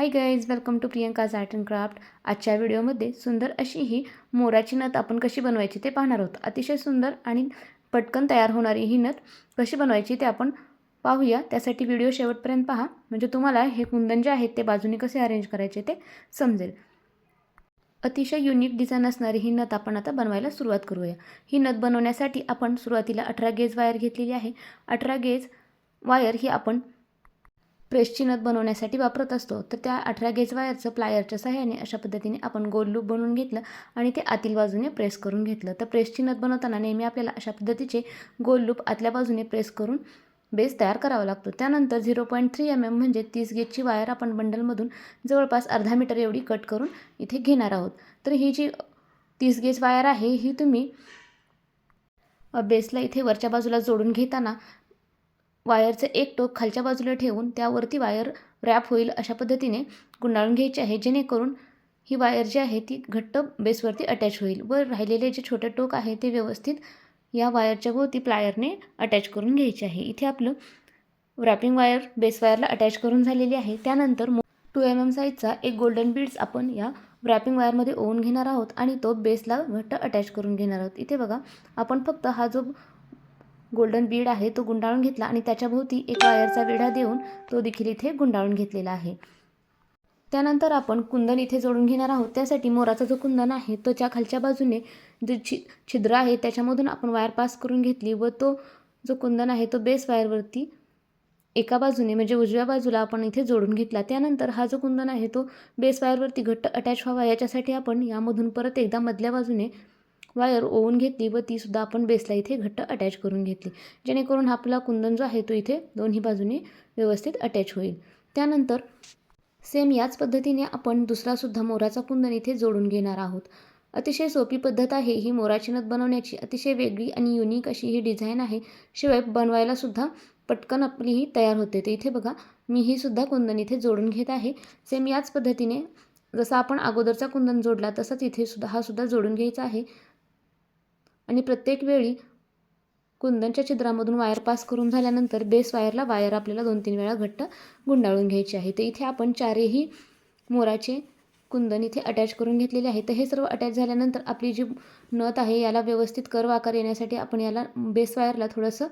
Hi guys welcome to Priyanka's art and craft आजच्या व्हिडिओमध्ये सुंदर अशी ही मोराची नथ आपण कशी बनवायची ते पाहणार आहोत. अतिशय सुंदर आणि पटकन तयार होणारी ही नथ कशी बनवायची ते आपण पाहूया. त्यासाठी व्हिडिओ शेवटपर्यंत पहा. म्हणजे तुम्हाला हे कुंदन जे आहेत ते बाजूने कसे अरेंज करायचे ते समजेल. अतिशय युनिक डिझाईन असणारी ही नथ आपण आता बनवायला सुरुवात करूया. ही नथ बनवण्यासाठी आपण सुरुवातीला अठरा गेज वायर घेतलेली आहे. अठरा गेज वायर ही आपण प्रेसची नथ बनवण्यासाठी वापरत असतो. तर त्या अठरा गेज वायरचं प्लायरच्या सहाय्याने अशा पद्धतीने आपण गोल लूप बनवून घेतलं आणि ते आतील बाजूने प्रेस करून घेतलं. तर प्रेसची नथ बनवताना नेहमी आपल्याला अशा पद्धतीचे गोल लूप आतल्या बाजूने प्रेस करून बेस तयार करावा लागतो. त्यानंतर zero point three M M म्हणजे तीस गेजची वायर आपण बंडलमधून जवळपास अर्धा मीटर एवढी कट करून इथे घेणार आहोत. तर ही जी तीस गेज वायर आहे ही तुम्ही बेसला इथे वरच्या बाजूला जोडून घेताना वायरचं एक टोक खालच्या बाजूला ठेवून त्यावरती वायर रॅप होईल अशा पद्धतीने गुंडाळून घ्यायची आहे. जेणेकरून ही वायर जी आहे ती घट्ट बेसवरती अटॅच होईल. व राहिलेले जे छोटे टोक आहे ते व्यवस्थित या वायरच्या भोवती प्लायरने अटॅच करून घ्यायचे आहे. इथे आपलं रॅपिंग वायर बेस वायरला अटॅच करून झालेली आहे. त्यानंतर टू एम एम साईजचा एक गोल्डन बीड्स आपण या रॅपिंग वायरमध्ये ओवून घेणार आहोत आणि तो बेसला घट्ट अटॅच करून घेणार आहोत. इथे बघा आपण फक्त हा जो गोल्डन बीड आहे तो गुंडाळून घेतला आणि त्याच्याभोवती एक वायरचा विडा देऊन तो देखील इथे गुंडाळून घेतलेला आहे. त्यानंतर आपण कुंदन इथे जोडून घेणार आहोत. त्यासाठी मोराचा जो कुंदन आहे तो त्या खालच्या बाजूने जे छि छिद्र आहे त्याच्यामधून आपण वायर पास करून घेतली व तो जो कुंदन आहे तो बेस वायरवरती एका बाजूने म्हणजे उजव्या बाजूला आपण इथे जोडून घेतला. त्यानंतर हा जो कुंदन आहे तो बेस वायरवरती घट्ट अटॅच व्हावा याच्यासाठी आपण यामधून परत एकदा मधल्या बाजूने वायर ओवून घेतली व तीसुद्धा आपण बेसला इथे घट्ट अटॅच करून घेतली. जेणेकरून आपला कुंदन जो आहे तो इथे दोन्ही बाजूने व्यवस्थित अटॅच होईल. त्यानंतर सेम याच पद्धतीने आपण दुसरासुद्धा मोराचा कुंदन इथे जोडून घेणार आहोत. अतिशय सोपी पद्धत आहे ही मोराची नथ बनवण्याची. अतिशय वेगळी आणि युनिक अशी ही डिझाईन आहे. शिवाय बनवायलासुद्धा पटकन आपली ही तयार होते. तर इथे बघा मी ही सुद्धा कुंदन इथे जोडून घेत आहे. सेम याच पद्धतीने जसा आपण अगोदरचा कुंदन जोडला तसाच इथे सुद्धा हा सुद्धा जोडून घ्यायचा आहे. आणि प्रत्येक वेळी कुंदनच्या छिद्रामधून वायर पास करून झाल्यानंतर बेस वायरला वायर आपल्याला दोन तीन वेळा घट्ट गुंडाळून घ्यायची आहे. तर इथे आपण चारही मोराचे कुंदन इथे अटॅच करून घेतलेले आहे. तर हे सर्व अटॅच झाल्यानंतर आपली जी नथ आहे याला व्यवस्थित कर्व आकार येण्यासाठी आपण याला बेस वायरला थोडंसं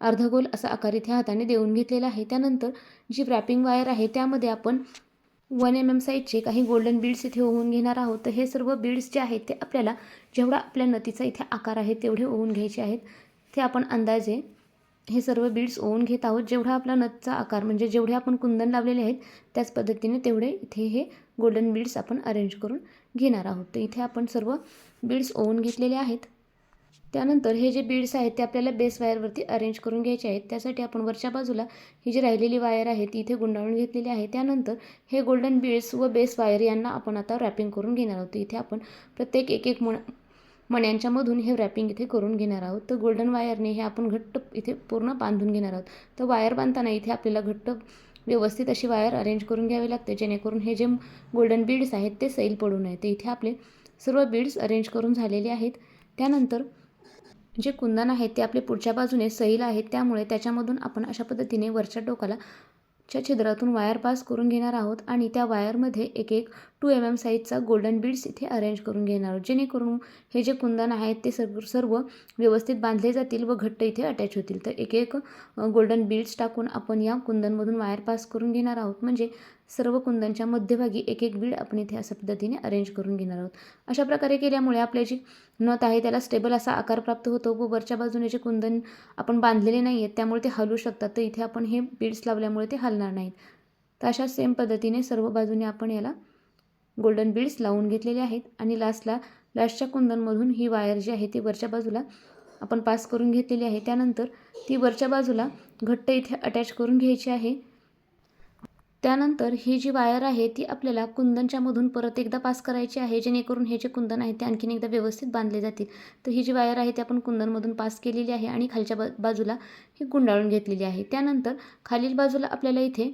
अर्धगोल असा आकार इथे हाताने देऊन घेतलेला आहे. त्यानंतर जी रॅपिंग वायर आहे त्यामध्ये आपण वन एम एम साईजचे काही गोल्डन बीड्स इथे ओवून घेणार आहोत. तर हे सर्व बीड्स जे आहेत ते आपल्याला जेवढा आपल्या नथीचा इथे आकार आहे तेवढे ओवून घ्यायचे आहेत. ते आपण अंदाजे हे सर्व बीड्स ओवून घेत आहोत. जेवढा आपला नथचा आकार म्हणजे जेवढे आपण कुंदन लावलेले आहेत त्याच पद्धतीने तेवढे इथे हे गोल्डन बीड्स आपण अरेंज करून घेणार आहोत. तर इथे आपण सर्व बीड्स ओवून घेतलेले आहेत. त्यानंतर हे जे बीड्स आहेत ते आपल्याला बेस वायरवरती अरेंज करून घ्यायचे आहेत. त्यासाठी आपण वरच्या बाजूला ही जी राहिलेली वायर आहे ती इथे गुंडाळून घेतलेली आहे. त्यानंतर हे गोल्डन बीड्स व बेस वायर यांना आपण आता रॅपिंग करून घेणार आहोत. इथे आपण प्रत्येक एक एक मण मण्यांच्यामधून हे रॅपिंग इथे करून घेणार आहोत. तर गोल्डन वायरने हे आपण घट्ट इथे पूर्ण बांधून घेणार आहोत. तर वायर बांधताना इथे आपल्याला घट्ट व्यवस्थित अशी वायर अरेंज करून घ्यावी लागते. जेणेकरून हे जे गोल्डन बीड्स आहेत ते सैल पडू नये. ते इथे आपले सर्व बीड्स अरेंज करून झालेले आहेत. त्यानंतर जे कुंदन आहेत ते आपले पुढच्या बाजूने सैल आहेत त्यामुळे त्याच्यामधून आपण अशा पद्धतीने वरच्या टोकाला च्या छिद्रातून वायर पास करून घेणार आहोत आणि त्या वायरमध्ये एक एक टू एम एम साईजचा गोल्डन बीड्स इथे अरेंज करून घेणार आहोत. जेणेकरून हे जे कुंदन आहेत ते सर्व सर्व व्यवस्थित बांधले जातील व घट्ट इथे अटॅच होतील. तर एक एक गोल्डन बीड्स टाकून आपण या कुंदनमधून वायर पास करून घेणार आहोत. म्हणजे सर्व कुंदनच्या मध्यभागी एक एक बीड आपण इथे अशा पद्धतीने अरेंज करून घेणार आहोत. अशा प्रकारे केल्यामुळे आपल्या जी नथ आहे त्याला स्टेबल असा आकार प्राप्त होतो. व वरच्या बाजूने जे कुंदन आपण बांधलेले नाही आहेत त्यामुळे ते हलू शकतात. तर इथे आपण हे बीड्स लावल्यामुळे ते हलणार नाहीत. तर अशा सेम पद्धतीने सर्व बाजूने आपण याला गोल्डन बीड्स लावून घेतलेले आहेत. आणि लास्टला लास्टच्या कुंदनमधून ही वायर जी आहे ती वरच्या बाजूला आपण पास करून घेतलेली आहे. त्यानंतर ती वरच्या बाजूला घट्ट इथे अटॅच करून घ्यायची आहे. त्यानंतर ही जी वायर आहे ती आपल्याला कुंदनच्या मधून परत एकदा पास करायची आहे. जेणेकरून हे जे कुंदन आहे ते आणखीन एकदा व्यवस्थित बांधले जातील. तर ही जी वायर आहे ती आपण कुंदनमधून पास केलेली आहे आणि खालच्या बा बाजूला ही गुंडाळून घेतलेली आहे. त्यानंतर खालील बाजूला आपल्याला इथे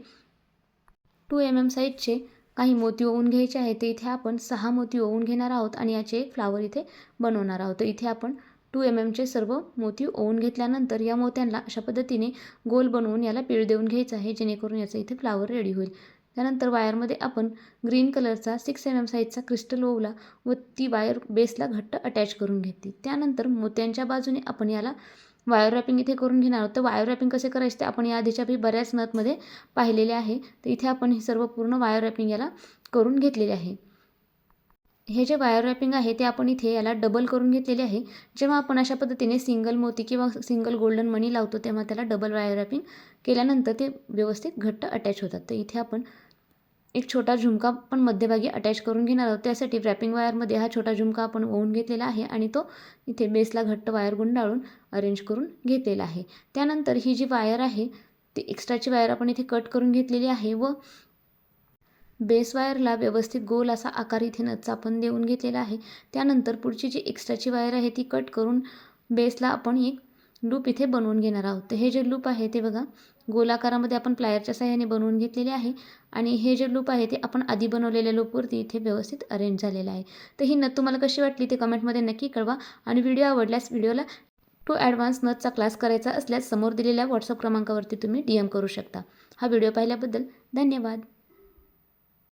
टू एम एम साईजचे काही मोती ओवून घ्यायचे आहे ते इथे आपण सहा मोती ओवून घेणार आहोत आणि याचे एक फ्लावर इथे बनवणार आहोत. तर इथे आपण टू एम एमचे सर्व मोती ओवून घेतल्यानंतर या मोत्यांना अशा पद्धतीने गोल बनवून याला पीळ देऊन घ्यायचं आहे जेणेकरून याचं इथे फ्लावर रेडी होईल. त्यानंतर वायरमध्ये आपण ग्रीन कलरचा सिक्स एम एम साईजचा क्रिस्टल ओवला व ती वायर बेसला घट्ट अटॅच करून घेतली. त्यानंतर मोत्यांच्या बाजूने आपण याला वायर रॅपिंग इथे करून घेणार आहोत. तर वायर रॅपिंग कसे करायचे ते आपण या आधीच्या बी बऱ्याच नथमध्ये पाहिलेले आहे. तर इथे आपण हे सर्व पूर्ण वायर रॅपिंग याला करून घेतलेले आहे. हे जे वायर रॅपिंग आहे ते आपण इथे याला डबल करून घेतलेले आहे. जेव्हा आपण अशा पद्धतीने सिंगल मोती किंवा सिंगल गोल्डन मणी लावतो तेव्हा त्याला डबल वायर रॅपिंग केल्यानंतर ते व्यवस्थित घट्ट अटॅच होतात. तर इथे आपण एक छोटा झुमका पण मध्यभागी अटॅच करून घेणार आहोत. त्यासाठी रॅपिंग वायरमध्ये हा छोटा झुमका आपण ओवून घेतलेला आहे आणि तो इथे बेसला घट्ट वायर गुंडाळून अरेंज करून घेतलेला आहे. त्यानंतर ही जी वायर आहे ती एक्स्ट्राची वायर आपण इथे कट करून घेतलेली आहे व बेस वायरला व्यवस्थित गोल असा आकार इथे नथचा आपण देऊन घेतलेला आहे. त्यानंतर पुढची जी एक्स्ट्राची वायर आहे ती कट करून बेसला आपण एक लूप इथे बनवून घेणार आहोत. तर हे जे लूप आहे ते बघा गोल आकारामध्ये आपण प्लायरच्या सहाय्याने बनवून घेतलेले आहे आणि हे जे लूप आहे ते आपण आधी बनवलेल्या लूपवरती इथे व्यवस्थित अरेंज झालेलं आहे. तर ही नथ तुम्हाला कशी वाटली ते कमेंटमध्ये नक्की कळवा आणि व्हिडिओ आवडल्यास व्हिडिओला टू ॲडव्हान्स नथचा क्लास करायचा असल्यास समोर दिलेल्या व्हॉट्सअप क्रमांकावरती तुम्ही डी एम करू शकता. हा व्हिडिओ पाहिल्याबद्दल धन्यवाद.